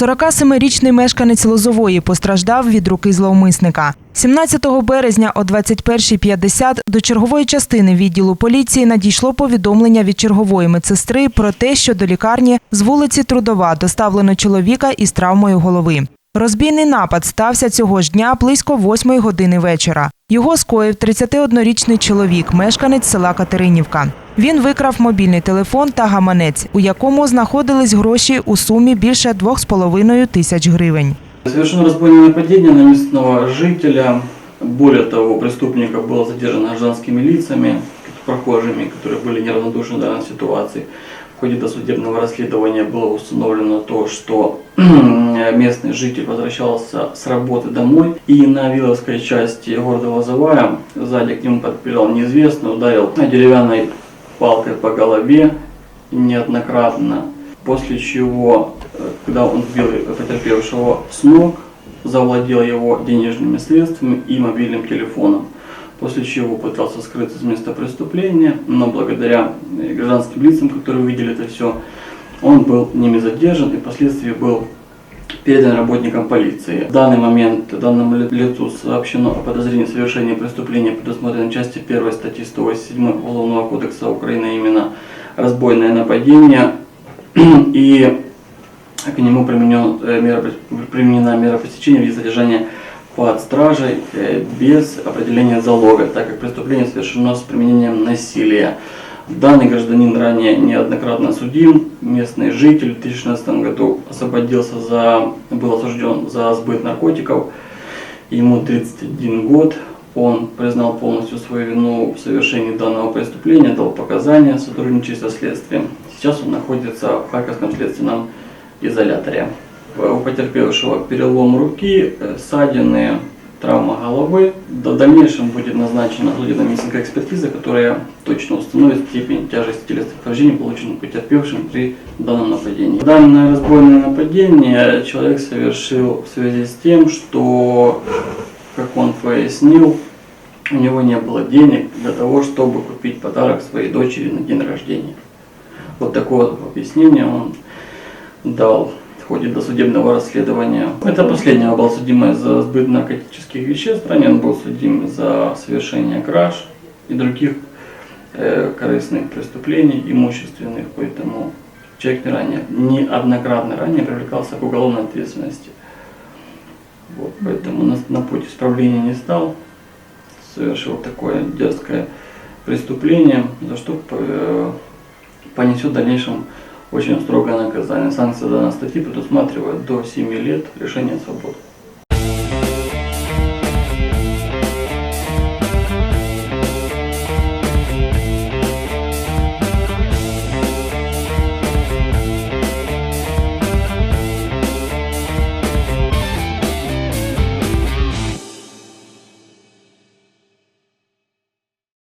47-річний мешканець Лозової постраждав від руки зловмисника. 17 березня о 21.50 до чергової частини відділу поліції надійшло повідомлення від чергової медсестри про те, що до лікарні з вулиці Трудова доставлено чоловіка із травмою голови. Розбійний напад стався цього ж дня близько 8 години вечора. Його скоїв 31-річний чоловік, мешканець села Катеринівка. Він викрав мобільний телефон та гаманець, у якому знаходились гроші у сумі більше 2,5 тисяч гривень. Совершено разбойное нападение на местного жителя. Более того, преступника было задержано гражданскими лицами, прохожими, которые были неравнодушны в данной ситуации. В ходе досудебного расследования было установлено то, что местный житель возвращался с работы домой и на Виловской части города Лозовая сзади к нему подбежал неизвестный, ударил деревянной палкой по голове неоднократно, после чего, э, когда он сбил потерпевшего с ног, завладел его денежными средствами и мобильным телефоном, после чего пытался скрыться с места преступления, но благодаря э, гражданским лицам, которые увидели это все, он был ними задержан и впоследствии был передан работникам полиции. В данный момент данному ли- лицу сообщено о подозрении в совершении преступления, предусмотренной части 1 статьи 187 Уголовного кодекса Украины, а именно разбойное нападение, и к нему э, применена мера пресечения в виде содержания под стражей э, без определения залога, так как преступление совершено с применением насилия. Данный гражданин ранее неоднократно судим, местный житель в 2016 году освободился за, был осужден за сбыт наркотиков, ему 31 год, он признал полностью свою вину в совершении данного преступления, дал показания, сотрудничая со следствием. Сейчас он находится в Харьковском следственном изоляторе. У потерпевшего перелом руки, э, ссадины, травма головы. В дальнейшем будет назначена судебно-медицинская экспертиза, которая точно установит степень тяжести телесных повреждений, полученных потерпевшим при данном нападении. Данное разбойное нападение человек совершил в связи с тем, что, как он пояснил, у него не было денег для того, чтобы купить подарок своей дочери на день рождения. Вот такое вот объяснение он дал ходе досудебного расследования. Это последнего был судимый за сбыт наркотических веществ. Ранее он был судим за совершение краж и других э, корыстных преступлений имущественных, поэтому человек не ранее, неоднократно ранее привлекался к уголовной ответственности. Вот, поэтому на, на путь исправления не стал, совершил такое дерзкое преступление, за что э, понесет в дальнейшем очень строгое наказание. Санкция данной статьи предусматривает до 7 лет лишения свободы.